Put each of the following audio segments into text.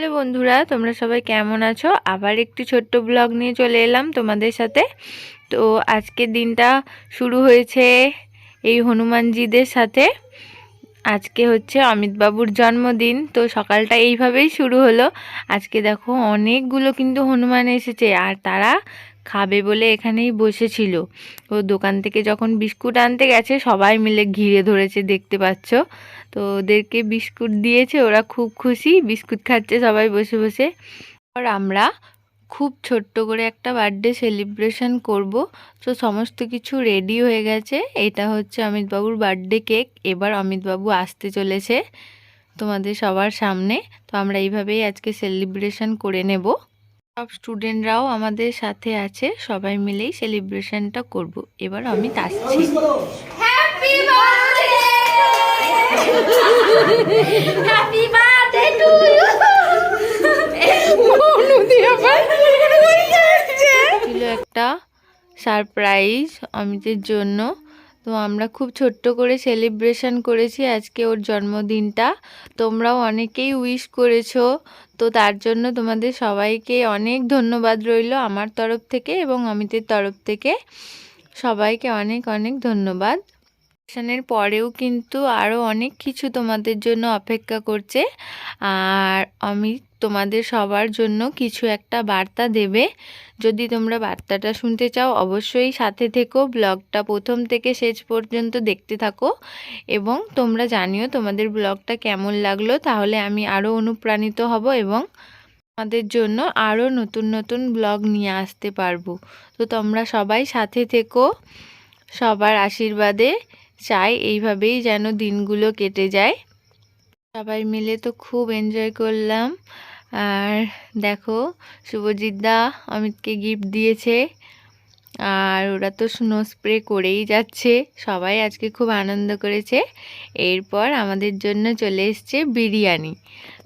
Hello বন্ধুরা, তোমরা সবাই কেমন আছো? আবার একটি ছোট্ট ব্লগ নিয়ে চলে এলাম তোমাদের সাথে। তো আজকে দিনটা শুরু হয়েছে এই হনুমানজিদের সাথে। আজকে হচ্ছে অমিতবাবুর জন্মদিন, তো সকালটা এইভাবেই শুরু হলো। আজকে দেখো অনেকগুলো কিন্তু হনুমান এসেছে, আর তারা খাবে বলে এখানেই বসেছিল। ও দোকান থেকে যখন বিস্কুট আনতে গেছে, সবাই মিলে ঘিরে ধরেছে, দেখতে পাচ্ছ। তো ওদেরকে বিস্কুট দিয়েছে, ওরা খুব খুশি, বিস্কুট খাচ্ছে সবাই বসে বসে। আর আমরা খুব ছোট্ট করে একটা বার্থডে সেলিব্রেশন করব। তো সমস্ত কিছু রেডি হয়ে গেছে। এটা হচ্ছে অমিতবাবুর বার্থডে কেক এবার অমিতবাবু আসতে চলেছে তোমাদের সবার সামনে। তো আমরা এইভাবেই আজকে সেলিব্রেশন করে নেব। সব স্টুডেন্টরাও আমাদের সাথে আছে। সবাই মিলেই সেলিব্রেশনটা করব। এবার অমিত আসছি। Happy birthday! To you! ছিল একটা সারপ্রাইজ অমিতের জন্য। তো আমরা খুব ছোট্ট করে সেলিব্রেশন করেছি আজকে ওর জন্মদিনটা। তোমরাও অনেকেই উইশ করেছ। তো তার জন্য তোমাদের সবাইকে অনেক ধন্যবাদ রইল আমার তরফ থেকে এবং অমিতের তরফ থেকে। সবাইকে অনেক অনেক ধন্যবাদ। সেলিব্রেশনের পরেও কিন্তু আরও অনেক কিছু তোমাদের জন্য অপেক্ষা করছে। আর অমিত তোমাদের সবার জন্য কিছু একটা বার্তা দেবে। যদি তোমরা বার্তাটা শুনতে চাও, অবশ্যই সাথে থেকো, ব্লগটা প্রথম থেকে শেষ পর্যন্ত দেখতে থাকো এবং তোমরা জানিও তোমাদের ব্লগটা কেমন লাগল, তাহলে আমি আরও অনুপ্রাণিত হব এবং আমাদের জন্য আরও নতুন নতুন ব্লগ নিয়ে আসতে পারব। তো তোমরা সবাই সাথে থেকো, সবার আশীর্বাদে, চাই এইভাবেই যেন দিনগুলো কেটে যায়। সবাই মিলে তো খুব এনজয় করলাম। আর দেখো, শুভজিৎ দা অমিতকে গিফট দিয়েছে। আর ওরা তো স্নো স্প্রে করেই যাচ্ছে। সবাই আজকে খুব আনন্দ করেছে। এরপর আমাদের জন্য চলে এসছে বিরিয়ানি।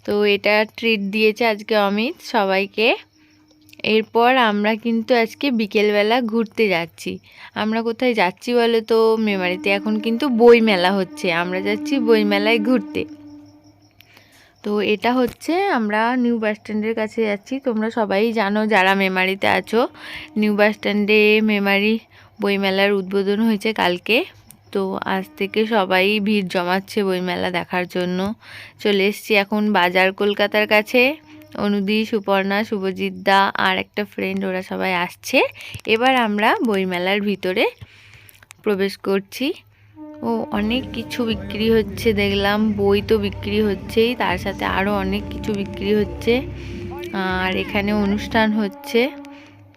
তো এটা ট্রিট দিয়েছে আজকে অমিত সবাইকে। এরপর আমরা কিন্তু আজকে বিকেলবেলা ঘুরতে যাচ্ছি। আমরা কোথায় যাচ্ছি বলো তো? মেমারিতে এখন কিন্তু বই মেলা হচ্ছে। আমরা যাচ্ছি বই মেলায় ঘুরতে। তো এটা হচ্ছে আমরা নিউ বাস স্ট্যান্ডের কাছে যাচ্ছি। তোমরা সবাই জানো যারা মেমারিতে আছো, নিউ বাস স্ট্যান্ডে মেমারি বইমেলার উদ্বোধন হয়েছে কালকে। তো আজ থেকে সবাই ভিড় জমাচ্ছে বইমেলা দেখার জন্য। চলে এসছি এখন বাজার কলকাতার কাছে। অনুদি, সুপর্ণা, শুভজিৎ দা আর একটা ফ্রেন্ড ওরা সবাই আসছে। এবার আমরা বইমেলার ভিতরে প্রবেশ করছি। ও অনেক কিছু বিক্রি হচ্ছে, দেখলাম বই তো বিক্রি হচ্ছেই, তার সাথে আরও অনেক কিছু বিক্রি হচ্ছে। আর এখানে অনুষ্ঠান হচ্ছে।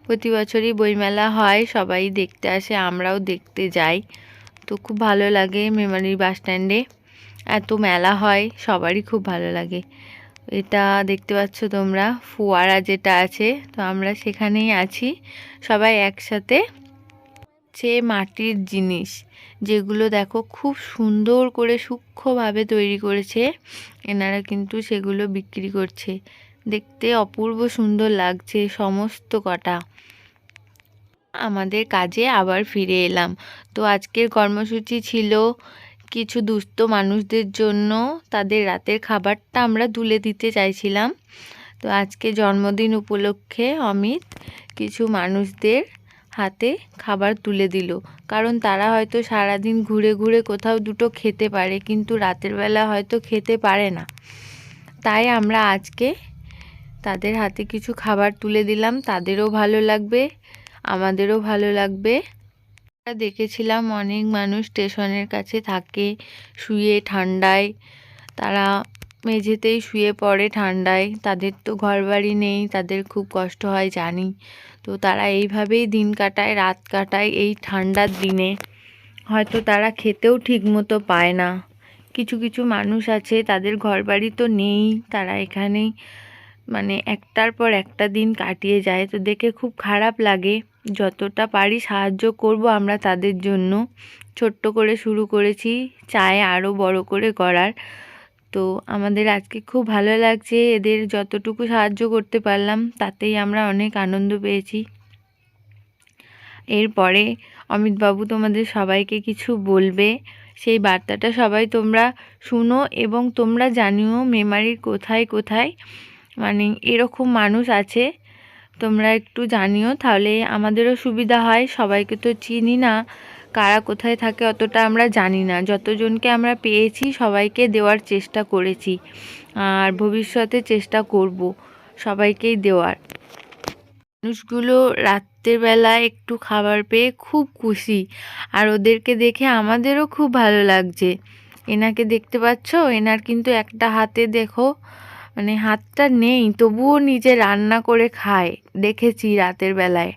প্রতি বছরই বইমেলা হয়, সবাই দেখতে আসে, আমরাও দেখতে যাই। তো খুব ভালো লাগে মেমারি বাস স্ট্যান্ডে। এত মেলা হয়, সবারই খুব ভালো লাগে। এটা দেখতে পাচ্ছ তোমরা, ফোয়ারা যেটা আছে, তো আমরা সেখানেই আছি। সবাই একসাথে। হচ্ছে মাটির জিনিস, যেগুলো দেখো খুব সুন্দর করে সূক্ষ্মভাবে তৈরি করেছে। এনারা কিন্তু সেগুলো বিক্রি করছে। দেখতে অপূর্ব সুন্দর লাগছে সমস্ত কটা। আমাদের কাজে আবার ফিরে এলাম। তো আজকের কর্মসূচি ছিল কিছু দুস্থ মানুষদের জন্য তাদের রাতের খাবারটা আমরা তুলে দিতে চাইছিলাম। তো আজকে জন্মদিন উপলক্ষে অমিত কিছু মানুষদের হাতে খাবার তুলে দিল। কারণ তারা হয়তো সারাদিন ঘুরে ঘুরে কোথাও দুটো খেতে পারে, কিন্তু রাতের বেলা হয়তো খেতে পারে না। তাই আমরা আজকে তাদের হাতে কিছু খাবার তুলে দিলাম। তাদেরও ভালো লাগবে, আমাদেরও ভালো লাগবে। দেখেছিলাম অনেক মানুষ স্টেশনের কাছে থাকে, শুয়ে ঠান্ডায়। তারা মেঝেতেই শুয়ে পড়ে ঠান্ডায়। তাদের তো ঘরবাড়ি নেই, তাদের খুব কষ্ট হয়, জানি। তো তারা এইভাবেই দিন কাটায়, রাত কাটায় এই ঠান্ডার দিনে। হয়তো তারা খেতেও ঠিকমতো পায় না। কিছু কিছু মানুষ আছে, তাদের ঘরবাড়ি তো নেই। তারা এখানেই মানে একটার পর একটা দিন কাটিয়ে যায়। তো দেখে খুব খারাপ লাগে। যতটা পারি সাহায্য করব আমরা তাদের জন্য। ছোট্ট করে শুরু করেছি, চায় আরও বড় করে করার তো আমাদের আজকে খুব ভালো লাগছে এদের যতটুকু সাহায্য করতে পারলাম, তাতেই আমরা অনেক আনন্দ পেয়েছি। এরপরে অমিতবাবু তোমাদের সবাইকে কিছু বলবে। সেই বার্তাটা সবাই তোমরা শুনো এবং তোমরা জানিও মেমারির কোথায় কোথায়। মানে এরকম মানুষ আছে, তোমরা একটু জানিও, তাহলে আমাদেরও সুবিধা হয়, সবাইকে তো চিনি না। কারা কোথায় থাকে অতটা আমরা জানি না। যতজনকে আমরা পেয়েছি, সবাইকে দেওয়ার চেষ্টা করেছি। আর ভবিষ্যতে চেষ্টা করব সবাইকেই দেওয়ার। মানুষগুলো রাত্রের বেলা একটু খাবার পেয়ে খুব খুশি। আর ওদেরকে দেখে আমাদেরও খুব ভালো লাগছে। এনাকে দেখতে পাচ্ছ? এনার কিন্তু একটা হাতে দেখো মানে হাতটা নেই, তবুও নিজে রান্না করে খায়, দেখেছি রাতের বেলায়।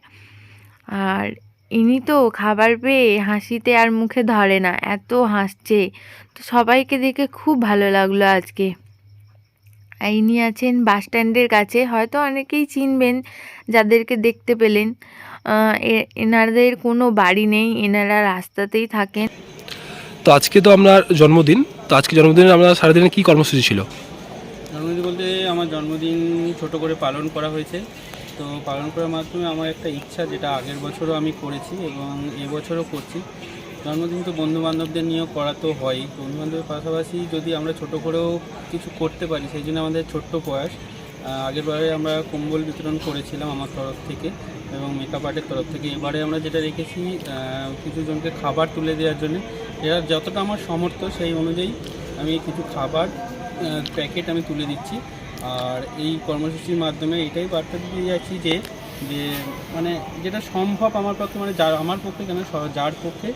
আর ইনি তো খাবার পেয়ে হাসিতে আর মুখে ধরে না এত হাসছে। তো সবাইকে দেখে খুব ভালো লাগল আজকে। আর ইনি আছেন বাস স্ট্যান্ডের কাছে হয়তো অনেকেই চিনবেন যাদেরকে দেখতে পেলেন। এনাদের কোনো বাড়ি নেই এনারা রাস্তাতেই থাকেন। তো আজকে তো আপনার জন্মদিন তো আজকে জন্মদিনে আপনার সারাদিনে কী কর্মসূচি ছিল? জন্মদিন বলতে আমার জন্মদিন ছোট করে পালন করা হয়েছে। তো পালন করার মাধ্যমে আমার একটা ইচ্ছা যেটা আগের বছরও আমি করেছি এবং এবছরও করছি। জন্মদিন তো বন্ধু বান্ধবদের নিয়েও করা তো হয় বন্ধু বান্ধবের পাশাপাশি যদি আমরা ছোট করেও কিছু করতে পারি সেই জন্য আমাদের ছোট্ট প্রয়াস। আহ, আগের বারে আমরা কম্বল বিতরণ করেছিলাম আমার তরফ থেকে এবং মেকআপ আর্টের তরফ থেকে। এবারে আমরা যেটা রেখেছি কিছু জনকে খাবার তুলে দেওয়ার জন্য। এরা যতটা আমার সমর্থ সেই অনুযায়ী আমি কিছু খাবার প্যাকেট আমি তুলে দিচ্ছি। আর এই কর্মসূচির মাধ্যমে এটাই বার্তা দিয়ে যাচ্ছি যে যে মানে যেটা সম্ভব আমার পক্ষে মানে যার, আমার পক্ষে কেন যার পক্ষে,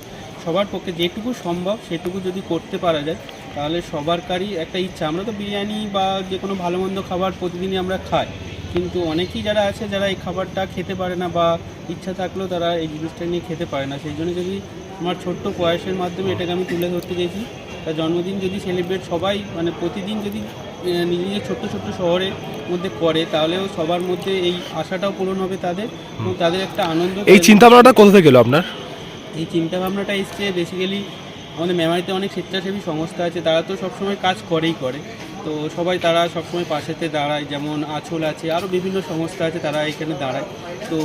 সবার পক্ষে যেটুকু সম্ভব সেটুকু যদি করতে পারা যায়, তাহলে সবারকারই একটা ইচ্ছা। আমরা তো বিরিয়ানি বা যে কোনো ভালো মন্দ খাবার প্রতিদিনই আমরা খাই। কিন্তু অনেকেই যারা আছে, যারা এই খাবারটা খেতে পারে না বা ইচ্ছা থাকলেও তারা এই জিনিসটা নিয়ে খেতে পারে না। সেই জন্য যদি আমার ছোট্ট প্রয়াসের মাধ্যমে এটাকে আমি তুলে ধরতে চেয়েছি তার জন্মদিন যদি সেলিব্রেট সবাই মানে প্রতিদিন যদি নিজের নিজের ছোট্ট ছোট্ট শহরের মধ্যে করে তাহলেও সবার মধ্যে এই আশাটাও পূরণ হবে তাদের এবং তাদের একটা আনন্দ এই চিন্তা ভাবনাটা কোথা থেকে এলো আপনার? এই চিন্তা ভাবনাটা এসছে বেসিক্যালি আমাদের মেমারিতে অনেক স্বেচ্ছাসেবী সংস্থা আছে তারা তো সবসময় কাজ করেই করে। তো সবাই তারা সবসময় পাশেতে দাঁড়ায় যেমন আঁচল আছে আরও বিভিন্ন সংস্থা আছে তারা এখানে দাঁড়ায়। তো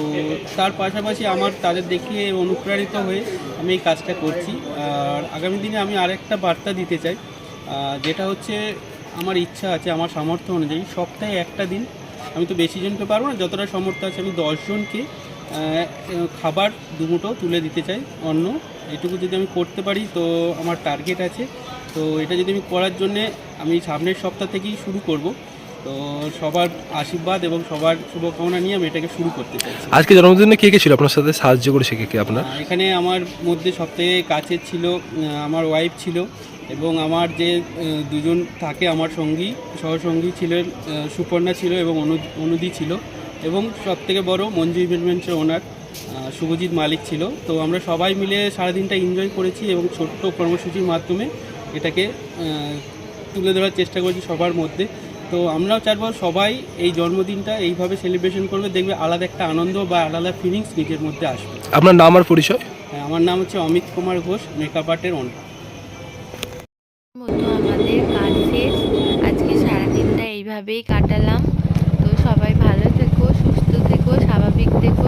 তার পাশাপাশি আমার তাদের দেখিয়ে অনুপ্রাণিত হয়ে আমি এই কাজটা করছি। আর আগামী দিনে আমি আরেকটা বার্তা দিতে চাই। যেটা হচ্ছে আমার ইচ্ছা আছে আমার সামর্থ্য অনুযায়ী সপ্তাহে একটা দিন আমি তো বেশি জনকে পারব না যতটা সামর্থ্য আছে আমি দশজনকে খাবার দুমুটো তুলে দিতে চাই অন্য এটুকু যদি আমি করতে পারি তো আমার টার্গেট আছে। তো এটা যদি আমি করার জন্যে আমি সামনের সপ্তাহ থেকেই শুরু করব। তো সবার আশীর্বাদ এবং সবার শুভকামনা নিয়ে আমি এটাকে শুরু করতে চাইছি। আজকে জন্মদিনে কে কে ছিল? আপনার সাথে সাহায্য করেছে কে কে? আপনার? এখানে আমার মধ্যে সবথেকে কাছের ছিল আমার ওয়াইফ ছিল এবং আমার যে দুজন থাকে আমার সঙ্গী সহসঙ্গী ছিলেন সুপর্ণা ছিল এবং অনু- অনুদি ছিল এবং সবথেকে বড় মঞ্জু ইভেন্টমেন্টসের ওনার শুভজিৎ মালিক ছিল। তো আমরা সবাই মিলে সারাদিনটা এনজয় করেছি এবং ছোট্ট কর্মসূচির মাধ্যমে এটাকে তুলে ধরার চেষ্টা করেছি সবার মধ্যে। তো আমরাও চাইব সবাই এই জন্মদিনটা এইভাবে সেলিব্রেশন করবে দেখবে আলাদা একটা আনন্দ বা আলাদা ফিলিংস নিজের মধ্যে আসবে। আপনার নাম আর পরিচয়? হ্যাঁ, আমার নাম হচ্ছে অমিত কুমার ঘোষ মেকআপ আর্টের ওনার আমাদের কাজ শেষ। আজকে সারাদিনটা এইভাবেই কাটালাম। তো সবাই ভালো থেকো, সুস্থ থেকো, স্বাভাবিক থেকো